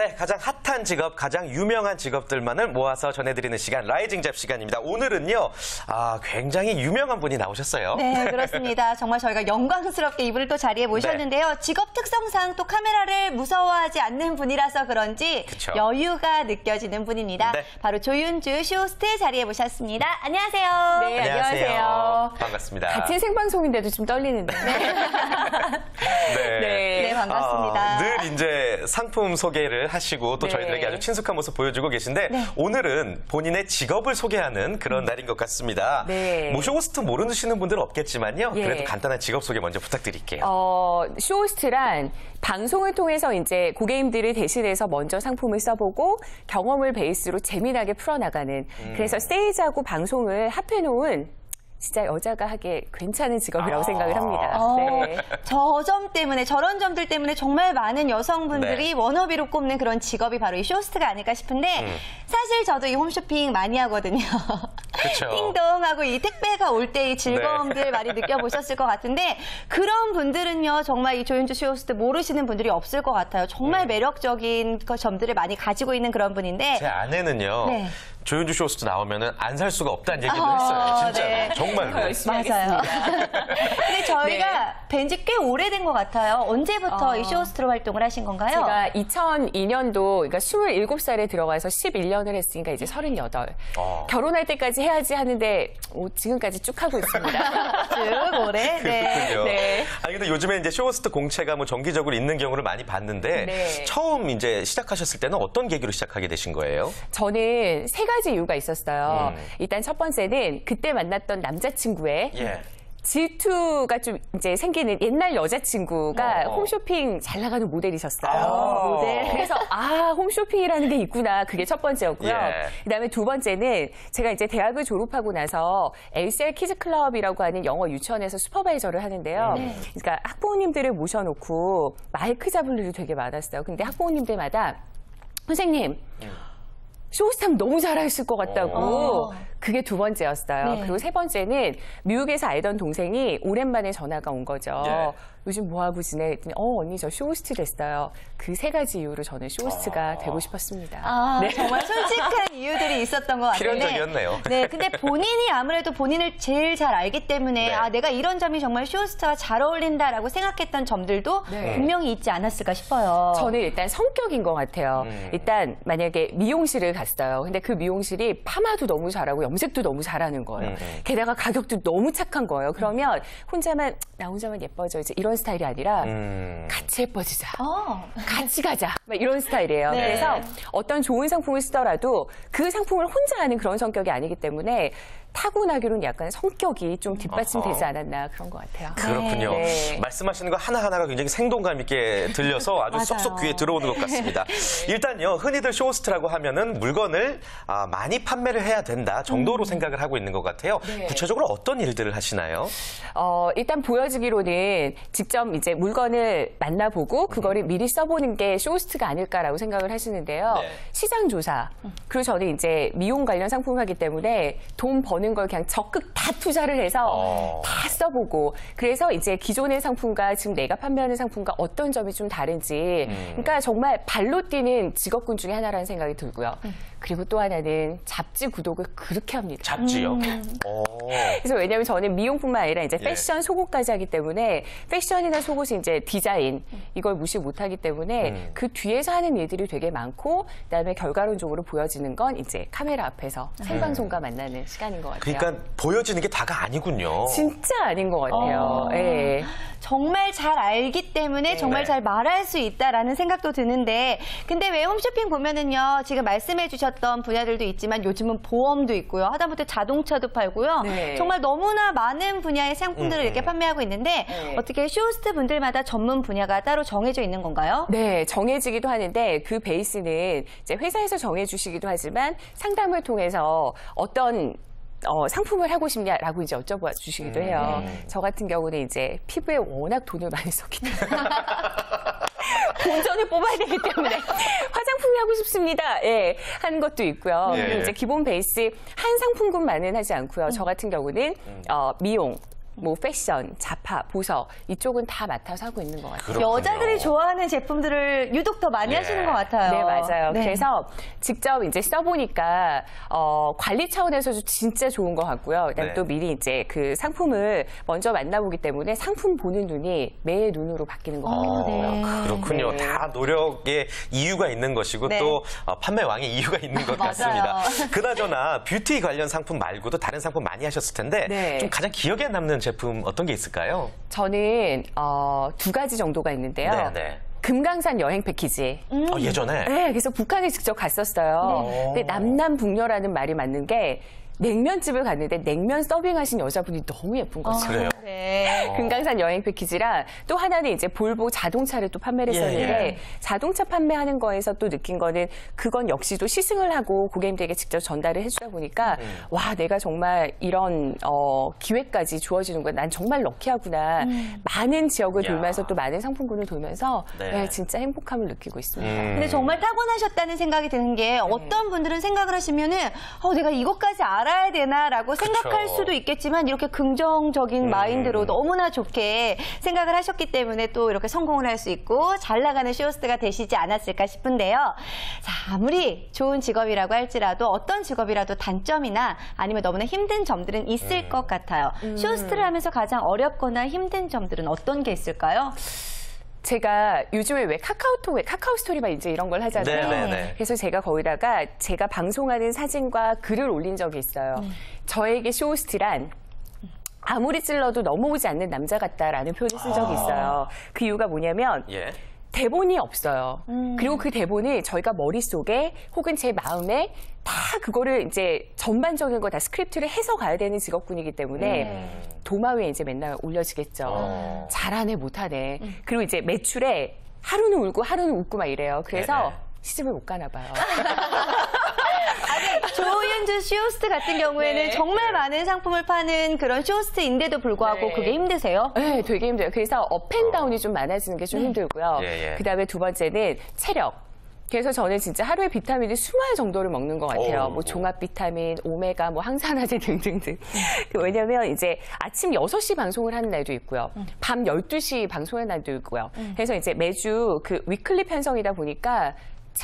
네, 가장 핫한 직업, 가장 유명한 직업들만을 모아서 전해드리는 시간, 라이징 잡 시간입니다. 오늘은요, 아, 굉장히 유명한 분이 나오셨어요. 네, 그렇습니다. 정말 저희가 영광스럽게 이분을 또 자리에 모셨는데요. 네. 직업 특성상 또 카메라를 무서워하지 않는 분이라서 그런지 그쵸. 여유가 느껴지는 분입니다. 네. 바로 조윤주 쇼호스트 자리에 모셨습니다. 안녕하세요. 네, 안녕하세요. 반갑습니다. 같은 생방송인데도 좀 떨리는데. 네. 네, 반갑습니다. 아, 늘 이제 상품 소개를 하시고 또 네. 저희들에게 아주 친숙한 모습 보여주고 계신데 오늘은 본인의 직업을 소개하는 그런 날인 것 같습니다. 네. 뭐 쇼호스트 모르시는 분들은 없겠지만요. 예. 그래도 간단한 직업 소개 먼저 부탁드릴게요. 어, 쇼호스트란 방송을 통해서 이제 고객님들을 대신해서 먼저 상품을 써보고 경험을 베이스로 재미나게 풀어나가는 음. 그래서 스테이지하고 방송을 합해놓은 진짜 여자가 하기에 괜찮은 직업이라고 아. 생각을 합니다. 어, 네. 저점 때문에 저런 점들 때문에 정말 많은 여성분들이 네. 워너비로 꼽는 그런 직업이 바로 이 쇼호스트가 아닐까 싶은데 음. 사실 저도 이 홈쇼핑 많이 하거든요. 그쵸. 띵동하고 이 택배가 올때이 즐거움들 네. 많이 느껴보셨을 것 같은데 그런 분들은요 정말 이 조윤주 쇼호스트 모르시는 분들이 없을 것 같아요. 정말 매력적인 그 점들을 많이 가지고 있는 그런 분인데 제 아내는요. 네. 조윤주 쇼호스트 나오면은 안 살 수가 없다는 얘기를 아, 했어요. 진짜 네. 정말로. 열심히 맞아요. 근데 저희가 뵌지 꽤 오래된 것 같아요. 언제부터 어. 이 쇼호스트로 활동을 하신 건가요? 제가 2002년도, 그러니까 27살에 들어가서 11년을 했으니까 이제 38. 어. 결혼할 때까지 해야지 하는데 오, 지금까지 쭉 하고 있습니다. 쭉 오래. 네. 그렇군요. 네. 아니 근데 요즘에 이제 쇼호스트 공채가 뭐 정기적으로 있는 경우를 많이 봤는데 네. 처음 이제 시작하셨을 때는 어떤 계기로 시작하게 되신 거예요? 저는 세 가지 이유가 있었어요. 음. 일단 첫 번째는 그때 만났던 남자친구의 예. 질투가 좀 이제 생기는 옛날 여자친구가 어. 홈쇼핑 잘 나가는 모델이셨어요. 아, 모델. 그래서 아 홈쇼핑이라는 게 있구나 그게 첫 번째였고요. 예. 그다음에 두 번째는 제가 이제 대학을 졸업하고 나서 LCL 키즈 클럽이라고 하는 영어 유치원에서 슈퍼바이저를 하는데요. 네. 그러니까 학부모님들을 모셔놓고 마이크 잡을 일이 되게 많았어요. 근데 학부모님들마다 선생님. 쇼호스트 하면 너무 잘하실 것 같다고. 어. 그게 두 번째였어요. 네. 그리고 세 번째는 미국에서 알던 동생이 오랜만에 전화가 온 거죠. 예. 요즘 뭐하고 지내? 했더니 어, 언니 저 쇼호스트 됐어요. 그 세 가지 이유로 저는 쇼호스트가 되고 싶었습니다. 아, 네. 정말 솔직한 이유들이 있었던 것 같은데. 필연적이었네요. 네, 근데 본인이 아무래도 본인을 제일 잘 알기 때문에 네. 아, 내가 이런 점이 정말 쇼호스트와 잘 어울린다라고 생각했던 점들도 네. 분명히 있지 않았을까 싶어요. 저는 일단 성격인 것 같아요. 음. 일단 만약에 미용실을 갔어요. 근데 그 미용실이 파마도 너무 잘하고 염색도 너무 잘하는 거예요. 음, 음. 게다가 가격도 너무 착한 거예요. 그러면 혼자만 나 혼자만 예뻐져 이제 이런 스타일이 아니라 음. 같이 예뻐지자. 어. 같이 가자. 막 이런 스타일이에요. 네. 그래서 어떤 좋은 상품을 쓰더라도 그 상품을 혼자 하는 그런 성격이 아니기 때문에 타고나기로는 약간 성격이 좀 뒷받침되지. 않았나 그런 것 같아요. 그렇군요. 네. 말씀하시는 거 하나하나가 굉장히 생동감 있게 들려서 아주. 쏙쏙 귀에 들어오는 것 같습니다. 일단요, 흔히들 쇼호스트라고 하면은 물건을 아, 많이 판매를 해야 된다 정도로 생각을 하고 있는 것 같아요. 네. 구체적으로 어떤 일들을 하시나요? 어, 일단 보여지기로는 직접 이제 물건을 만나보고 그거를 미리 써보는 게 쇼호스트가 아닐까라고 생각을 하시는데요. 네. 시장 조사. 그리고 저는 이제 미용 관련 상품을 하기 때문에 돈 버는 걸 그냥 적극 다 투자를 해서 어. 다 써보고 그래서 이제 기존의 상품과 지금 내가 판매하는 상품과 어떤 점이 좀 다른지 그러니까 정말 발로 뛰는 직업군 중에 하나라는 생각이 들고요. 그리고 또 하나는 잡지 구독을 그렇게 합니다. 잡지요. 어. 그래서 왜냐하면 저는 미용뿐만 아니라 이제 예. 패션 속옷까지 하기 때문에 패션이나 속옷이 이제 디자인 이걸 무시 못하기 때문에 음. 그 뒤에서 하는 일들이 되게 많고 그다음에 결과론적으로 보여지는 건 이제 카메라 앞에서 생방송과 만나는 시간인 것 같아요. 그러니까 보여지는 게 다가 아니군요. 진짜 아닌 것 같아요. 어. 예. 정말 잘 알기 때문에 정말 네. 잘 말할 수 있다라는 생각도 드는데 근데 왜 홈쇼핑 보면은요 지금 말씀해 주셨던 분야들도 있지만 요즘은 보험도 있고요 하다못해 자동차도 팔고요 네. 정말 너무나 많은 분야의 상품들을 음, 이렇게 음. 판매하고 있는데 네. 어떻게 쇼호스트 분들마다 전문 분야가 따로 정해져 있는 건가요? 네, 정해지기도 하는데 그 베이스는 이제 회사에서 정해주시기도 하지만 상담을 통해서 어떤 어, 상품을 하고 싶냐라고 이제 여쭤봐 주시기도 해요. 음. 저 같은 경우는 이제 피부에 워낙 돈을 많이 썼기 때문에. 본전을 뽑아야 되기 때문에 화장품이 하고 싶습니다. 예, 하는 것도 있고요. 예. 그리고 이제 기본 베이스 한 상품군만은 하지 않고요. 저 같은 경우는 어, 미용, 뭐 패션, 자파, 보석 이쪽은 다 맡아서 하고 있는 것 같아요. 그렇군요. 여자들이 좋아하는 제품들을 유독 더 많이 예. 하시는 것 같아요. 네, 맞아요. 네. 그래서 직접 이제 써보니까, 어, 관리 차원에서도 진짜 좋은 것 같고요. 그다음에 네. 또 미리 이제 그 상품을 먼저 만나보기 때문에 상품 보는 눈이 매 눈으로 바뀌는 것 같아요. 어, 네. 그렇군요. 네. 다 노력에 이유가 있는 것이고 네. 또 어, 판매 왕의 이유가 있는 것. 같습니다. 그나저나 뷰티 관련 상품 말고도 다른 상품 많이 하셨을 텐데 네. 좀 가장 기억에 남는 제품 어떤 게 있을까요? 저는, 어, 두 가지 정도가 있는데요. 네, 네. 금강산 여행 패키지. 어, 예전에 네, 그래서 북한에 직접 갔었어요. 네. 근데 남남 북녀라는 말이 맞는 게 냉면집을 갔는데 냉면 서빙하신 여자분이 너무 예쁜 거죠. 그래요? 네. 금강산 여행 패키지랑 또 하나는 이제 볼보 자동차를 또 판매를 했었는데 예, 예. 자동차 판매하는 거에서 또 느낀 거는 그건 역시도 시승을 하고 고객님들에게 직접 전달을 해주다 보니까 음. 와 내가 정말 이런 어, 기회까지 주어지는구나 난 정말 럭키하구나 많은 지역을 야. 돌면서 또 많은 상품군을 돌면서 네. 네, 진짜 행복함을 느끼고 있습니다. 음. 근데 정말 타고나셨다는 생각이 드는 게 어떤 분들은 생각을 하시면은 어, 내가 이것까지 알아 야 되나라고 생각할 수도 있겠지만 이렇게 긍정적인 음. 마인드로 너무나 좋게 생각을 하셨기 때문에 또 이렇게 성공을 할 수 있고 잘 나가는 쇼호스트가 되시지 않았을까 싶은데요. 자, 아무리 좋은 직업이라고 할지라도 어떤 직업이라도 단점이나 아니면 너무나 힘든 점들은 있을 음. 것 같아요. 쇼호스트를 하면서 가장 어렵거나 힘든 점들은 어떤 게 있을까요? 제가 요즘에 왜 카카오톡에 카카오 스토리만 이제 이런 걸 하잖아요. 네, 네, 네. 그래서 제가 거기다가 제가 방송하는 사진과 글을 올린 적이 있어요. 저에게 쇼호스트란 아무리 찔러도 넘어오지 않는 남자 같다라는 표현을 쓴 적이 있어요. 그 이유가 뭐냐면 예. 대본이 없어요. 그리고 그 대본을 저희가 머릿속에 혹은 제 마음에 다 그거를 이제 전반적인 거 다 스크립트를 해서 가야 되는 직업군이기 때문에 도마 위에 이제 맨날 올려지겠죠. 어. 잘하네, 못하네. 그리고 이제 매출에 하루는 울고 하루는 웃고 막 이래요. 그래서 네네. 시집을 못 가나 봐요. 조윤주 쇼호스트 같은 경우에는 네. 정말 많은 상품을 파는 그런 쇼호스트인데도 불구하고 네. 그게 힘드세요? 네, 되게 힘들어요. 그래서 업앤다운이 좀 많아지는 게 좀 힘들고요. 예, 예. 그다음에 두 번째는 체력. 그래서 저는 진짜 하루에 비타민을 수많은 정도를 먹는 것 같아요. 오. 뭐 종합 비타민, 오메가, 뭐 항산화제 등등등. 그 왜냐면 이제 아침 6시 방송을 하는 날도 있고요. 밤 12시 방송하는 날도 있고요. 그래서 이제 매주 그 위클리 편성이다 보니까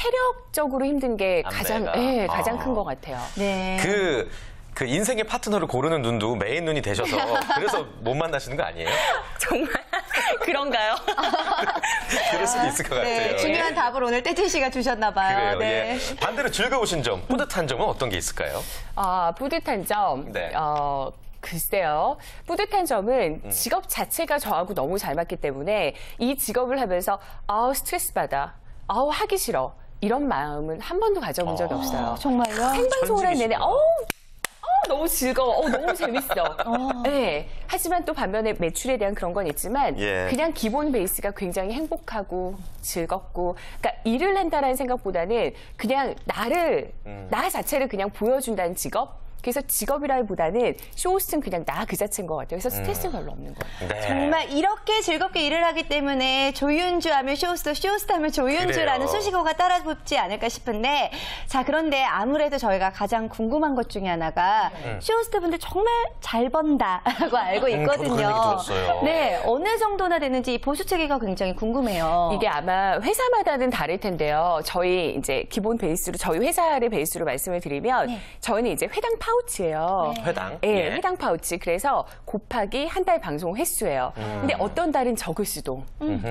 체력적으로 힘든 게 가장, 안배가. 예, 가장 아. 큰 것 같아요. 네. 그, 그 인생의 파트너를 고르는 눈도 메인 눈이 되셔서 그래서 못 만나시는 거 아니에요? 정말 그런가요? 그럴 수도 있을 것 같아요. 네, 중요한 예. 답을 오늘 떼진 씨가 주셨나 봐요. 그래요. 네. 예. 반대로 즐거우신 점, 뿌듯한 점은 어떤 게 있을까요? 아, 뿌듯한 점. 네. 어, 글쎄요. 뿌듯한 점은 직업 자체가 저하고 너무 잘 맞기 때문에 이 직업을 하면서 아우 스트레스 받아. 아우 하기 싫어. 이런 마음은 한 번도 가져본 적이 없어요. 정말요? 생방송을 할 내내. 어우 어우, 너무 즐거워. 어우, 너무 재밌어. 네. 하지만 또 반면에 매출에 대한 그런 건 있지만 예. 그냥 기본 베이스가 굉장히 행복하고 즐겁고 그러니까 일을 한다라는 생각보다는 그냥 나를 음. 나 자체를 그냥 보여준다는 직업 그래서 직업이라기보다는 쇼호스트는 그냥 나 그 자체인 것 같아요. 그래서 스트레스가 별로 없는 거예요. 네. 정말 이렇게 즐겁게 일을 하기 때문에 조윤주 하면 쇼호스트, 쇼호스트 하면 조윤주라는 그래요. 수식어가 따라붙지 않을까 싶은데 자 그런데 아무래도 저희가 가장 궁금한 것 중에 하나가 쇼호스트 분들 정말 잘 번다라고 알고 음, 있거든요. 들었어요. 네, 어느 정도나 되는지 이 보수 체계가 굉장히 궁금해요. 이게 아마 회사마다는 다를 텐데요. 저희 이제 기본 베이스로 저희 회사를 베이스로 말씀을 드리면 네. 저희는 이제 회당 파 우치예요. 회당? 예, 예. 회당 파우치. 그래서 곱하기 한 달 방송 횟수예요. 음. 근데 어떤 달은 적을 수도,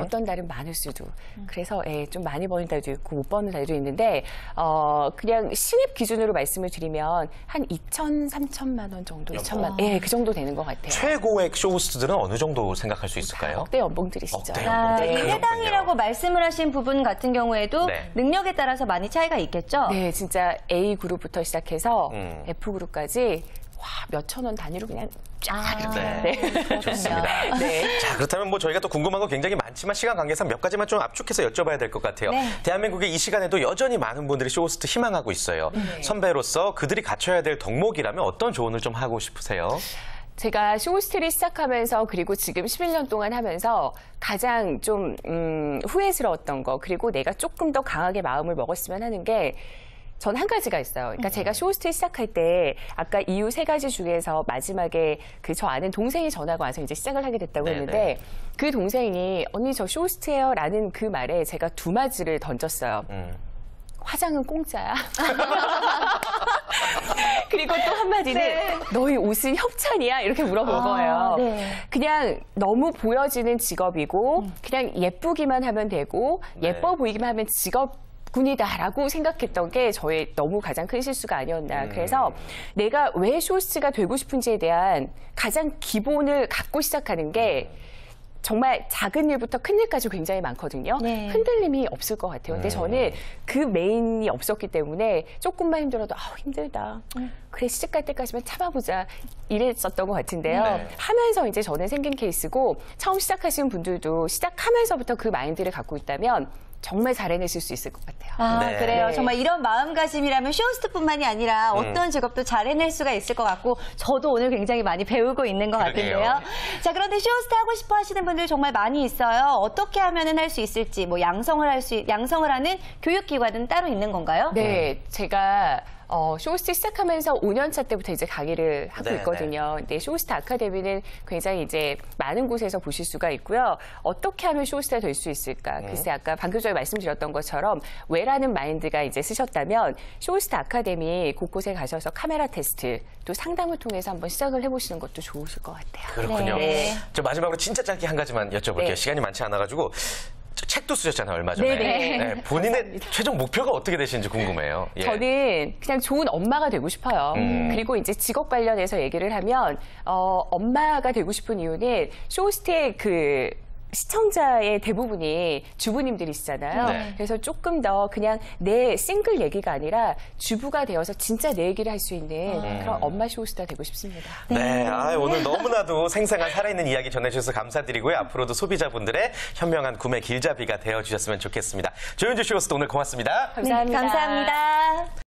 어떤 달은 많을 수도. 그래서 예, 좀 많이 버는 달도 있고 못 버는 달도 있는데 어 그냥 신입 기준으로 말씀을 드리면 한 2천, 3천만 원 정도, 2천만, 예, 그 정도 되는 것 같아요. 최고의 쇼호스트들은 어느 정도 생각할 수 있을까요? 억대 연봉들이시죠. 억대 아, 연봉. 이. 해당이라고 말씀을 하신 부분 같은 경우에도 네. 능력에 따라서 많이 차이가 있겠죠? 네, 진짜 A 그룹부터 시작해서 음. F 그룹 까지 와, 몇천 원 단위로 그냥 쫙 이렇게. 네. 좋습니다. 네. 자, 그렇다면 뭐 저희가 또 궁금한 거 굉장히 많지만 시간 관계상 몇 가지만 좀 압축해서 여쭤봐야 될 것 같아요. 네. 대한민국의 이 시간에도 여전히 많은 분들이 쇼호스트 희망하고 있어요. 선배로서 그들이 갖춰야 될 덕목이라면 어떤 조언을 좀 하고 싶으세요? 제가 쇼호스트를 시작하면서 그리고 지금 11년 동안 하면서 가장 좀 음, 후회스러웠던 거 그리고 내가 조금 더 강하게 마음을 먹었으면 하는 게 전 한 가지가 있어요. 그러니까 제가 쇼호스트 시작할 때 아까 이유 세 가지 중에서 마지막에 그 저 아는 동생이 전화가 와서 이제 시작을 하게 됐다고 네네. 했는데 그 동생이 언니 저 쇼호스트예요 라는 그 말에 제가 두 마디를 던졌어요. 음. 화장은 공짜야. 그리고 또 한마디는 네. 너희 옷은 협찬이야? 이렇게 물어본 아, 거예요. 네. 그냥 너무 보여지는 직업이고 그냥 예쁘기만 하면 되고 네. 예뻐 보이기만 하면 직업 군이다라고 생각했던 게 저의 너무 가장 큰 실수가 아니었나. 음. 그래서 내가 왜 쇼스가 되고 싶은지에 대한 가장 기본을 갖고 시작하는 게 정말 작은 일부터 큰 일까지 굉장히 많거든요. 네. 흔들림이 없을 것 같아요. 근데 음. 저는 그 메인이 없었기 때문에 조금만 힘들어도 아우 힘들다. 그래 시집 갈 때까지만 참아보자 이랬었던 것 같은데요. 네. 하면서 이제 저는 생긴 케이스고 처음 시작하시는 분들도 시작하면서부터 그 마인드를 갖고 있다면 정말 잘 해내실 수 있을 것 같아요. 아, 네. 그래요. 네. 정말 이런 마음가짐이라면 쇼호스트뿐만이 아니라 어떤 직업도 잘 해낼 수가 있을 것 같고 저도 오늘 굉장히 많이 배우고 있는 것 그러게요. 같은데요. 자, 그런데 쇼호스트 하고 싶어 하시는 분들 정말 많이 있어요. 어떻게 하면은 할 수 있을지, 뭐 양성을 할 수, 양성을 하는 교육 기관은 따로 있는 건가요? 네, 제가 어, 쇼호스트 시작하면서 5년차 때부터 이제 강의를 하고 네, 있거든요. 근데 쇼호스트 아카데미는 굉장히 이제 많은 곳에서 보실 수가 있고요. 어떻게 하면 쇼호스트가 될 수 있을까? 글쎄 아까 방금 전에 말씀드렸던 것처럼 왜라는 마인드가 이제 쓰셨다면 쇼호스트 아카데미 곳곳에 가셔서 카메라 테스트 또 상담을 통해서 한번 시작을 해보시는 것도 좋으실 것 같아요. 그렇군요. 네. 저 마지막으로 진짜 짧게 한 가지만 여쭤볼게요. 네. 시간이 많지 않아가지고 저 책도 쓰셨잖아요 얼마 전에. 네네. 본인의 최종 목표가 어떻게 되시는지 궁금해요. 예. 저는 그냥 좋은 엄마가 되고 싶어요. 음. 그리고 이제 직업 관련해서 얘기를 하면 어, 엄마가 되고 싶은 이유는 쇼호스트의 그 시청자의 대부분이 주부님들이시잖아요. 네. 그래서 조금 더 그냥 내 싱글 얘기가 아니라 주부가 되어서 진짜 내 얘기를 할 수 있는 그런 엄마 쇼호스트가 되고 싶습니다. 네, 아, 오늘 너무나도 생생한 살아있는 이야기 전해주셔서 감사드리고요. 앞으로도 소비자분들의 현명한 구매 길잡이가 되어주셨으면 좋겠습니다. 조윤주 쇼호스트 오늘 고맙습니다. 감사합니다. 네, 감사합니다.